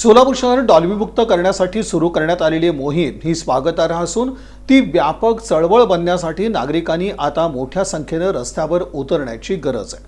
सोलापूर शहर डॉल्बीमुक्त करण्यासाठी सुरू करण्यात आलेली मोहीम ही स्वागतार्ह असून ती व्यापक चळवळ बनण्यासाठी नागरिकांनी आता मोठ्या संख्येनं रस्त्यावर उतरण्याची गरज आहे.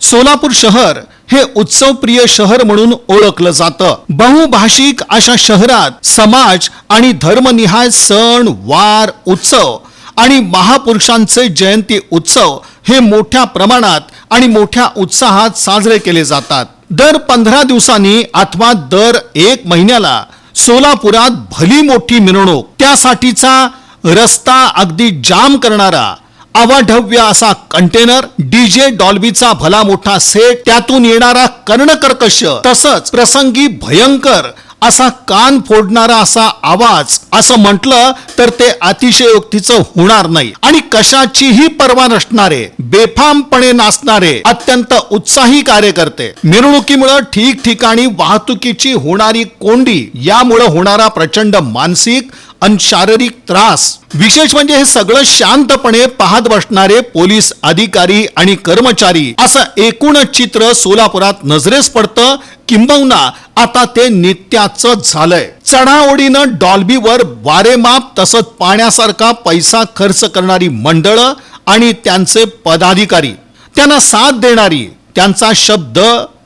सोलापूर शहर हे उत्सवप्रिय शहर म्हणून ओळखलं जातं. बहुभाषिक अशा शहरात समाज आणि धर्मनिहाय सण वार उत्सव आणि महापुरुषांचे जयंती उत्सव हे मोठ्या प्रमाणात आणि मोठ्या उत्साहात साजरे केले जातात. दर पंधरा दिवसांनी अथवा दर एक महिन्याला सोलापुरात भली मोठी मिरवणूक त्यासाठीचा रस्ता अगदी जाम करणारा अवाढव्य असा कंटेनर डीजे डॉल्बीचा भला मोठा सेट त्यातून येणारा कर्णकर्कश तसंच प्रसंगी भयंकर असा कान फोडणारा असा आवाज असं म्हटलं तर ते अतिशयोक्तीचं होणार नाही. आणि कशाचीही पर्वा नसणारे बेफामपणे नाचणारे अत्यंत उत्साही कार्यकर्ते. मिरवणुकीमुळे ठिकठिकाणी वाहतुकीची होणारी कोंडी यामुळे होणारा प्रचंड मानसिक आणि शारीरिक त्रास. विशेष म्हणजे हे सगळं शांतपणे पाहत बसणारे पोलीस अधिकारी आणि कर्मचारी असं एकूणच चित्र सोलापुरात नजरेस पडतं. किंबहुना आता ते नित्याचं झालंय. चढाओढीनं डॉल्बीवर वारेमाप तसंच पाण्यासारखा पैसा खर्च करणारी मंडळ आणि त्यांचे पदाधिकारी. त्यांना साथ देणारी त्यांचा शब्द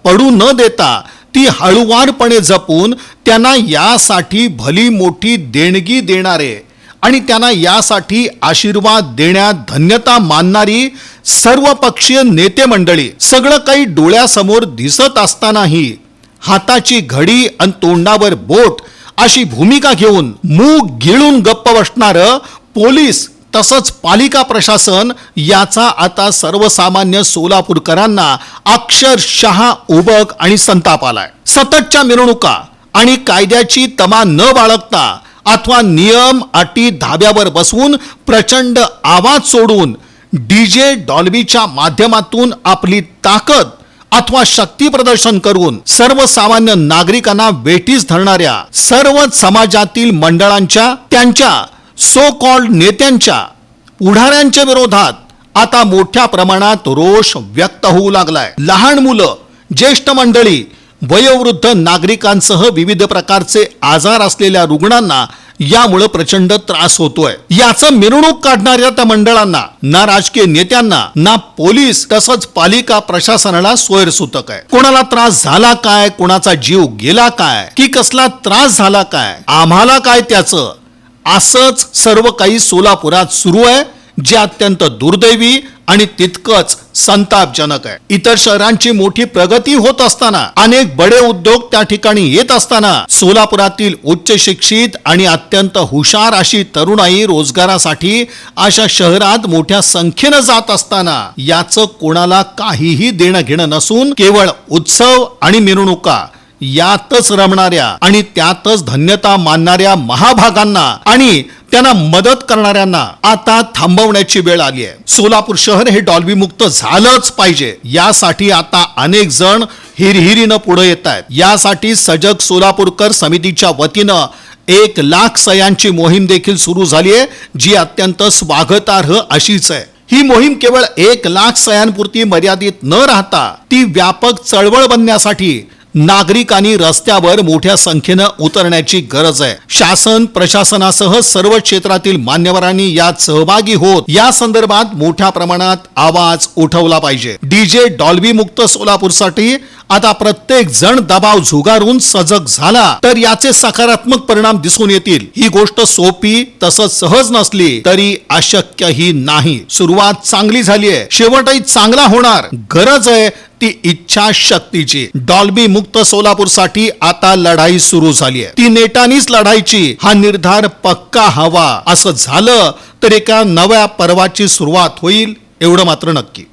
पडू न देता ती हळुवारपणे जपून त्यांना यासाठी भली मोठी देणगी देणारे आणि त्यांना यासाठी आशीर्वाद देण्यात धन्यता मानणारी सर्वपक्षीय नेते मंडळी. सगळं काही डोळ्यासमोर दिसत असतानाही हाताची घडी आणि तोंडावर बोट अशी भूमिका घेऊन मूग गिळून गप्प बसणारं पोलीस तसंच पालिका प्रशासन याचा आता सर्वसामान्य सोलापूरकरांना अक्षरशः उबक आणि संताप आलाय. सततच्या मिरवणुका आणि कायद्याची तमा न बाळगता अथवा नियम अटी धाब्यावर बसवून प्रचंड आवाज सोडून डीजे डॉल्बीच्या माध्यमातून आपली ताकद अथवा शक्ती प्रदर्शन करून सर्वसामान्य नागरिकांना वेठीस धरणाऱ्या सर्व समाजातील मंडळांच्या त्यांच्या सो कॉल्ड नेत्यांच्या पुढाऱ्यांच्या विरोधात आता मोठ्या प्रमाणात रोष व्यक्त होऊ लागलाय. लहान मुलं ज्येष्ठ मंडळी वयोवृद्ध नागरिकांसह विविध प्रकारचे आजार असलेल्या रुग्णांना यामुळे प्रचंड त्रास होतोय. याचं मिरवणूक काढणाऱ्या त्या मंडळांना ना राजकीय नेत्यांना ना पोलीस तसंच पालिका प्रशासनाला सोयरसूतक आहे. कोणाला त्रास झाला काय कोणाचा जीव गेला काय की कसला त्रास झाला काय आम्हाला काय त्याचं? असंच सर्व काही सोलापुरात सुरू आहे जे अत्यंत दुर्दैवी आणि तितकंच संतापजनक आहे. इतर शहरांची मोठी प्रगती होत असताना अनेक बडे उद्योग त्या ठिकाणी येत असताना सोलापुरातील उच्च शिक्षित आणि अत्यंत हुशार अशी तरुणाई रोजगारासाठी अशा शहरात मोठ्या संख्येनं जात असताना याचं कोणाला काहीही देणं घेणं नसून केवळ उत्सव आणि मिरवणुका यातच रमणाऱ्या आणि त्यातच धन्यता मानणाऱ्या महाभागांना आणि त्यांना मदत करणाऱ्यांना आता थांबवण्याची वेळ आली आहे. सोलापूर शहर हे डॉल्बी मुक्त झालंच पाहिजे. यासाठी आता अनेक जण हिरहिरीनं पुढे येत आहेत. यासाठी सजग सोलापूरकर समितीच्या वतीनं एक लाख सयांची मोहीम देखील सुरू झाली आहे जी अत्यंत स्वागतार्ह अशीच आहे. ही मोहीम केवळ एक लाख सयांपुरती मर्यादित न राहता ती व्यापक चळवळ बनण्यासाठी नागरिकांनी रस्त्यावर मोठ्या संख्येनं उतरण्याची गरज आहे. शासन प्रशासनासह सर्व क्षेत्रातील मान्यवरांनी यात सहभागी होत या संदर्भात मोठ्या प्रमाणात आवाज उठवला पाहिजे. डीजे डॉल्बी मुक्त सोलापूरसाठी आता प्रत्येक जण दबाव झुगारून सजग झाला तर याचे सकारात्मक परिणाम दिसून येतील. ही गोष्ट सोपी तसंच सहज नसली तरी अशक्यही नाही. सुरुवात चांगली झाली आहे शेवटही चांगला होणार. गरज आहे ती इच्छा शक्तीची. डॉल्बी मुक्त सोलापूरसाठी आता लढाई सुरू झाली आहे ती नेटानीच लढायची हा निर्धार पक्का हवा. असं झालं तर एका नव्या पर्वाची सुरुवात होईल एवढं मात्र नक्की.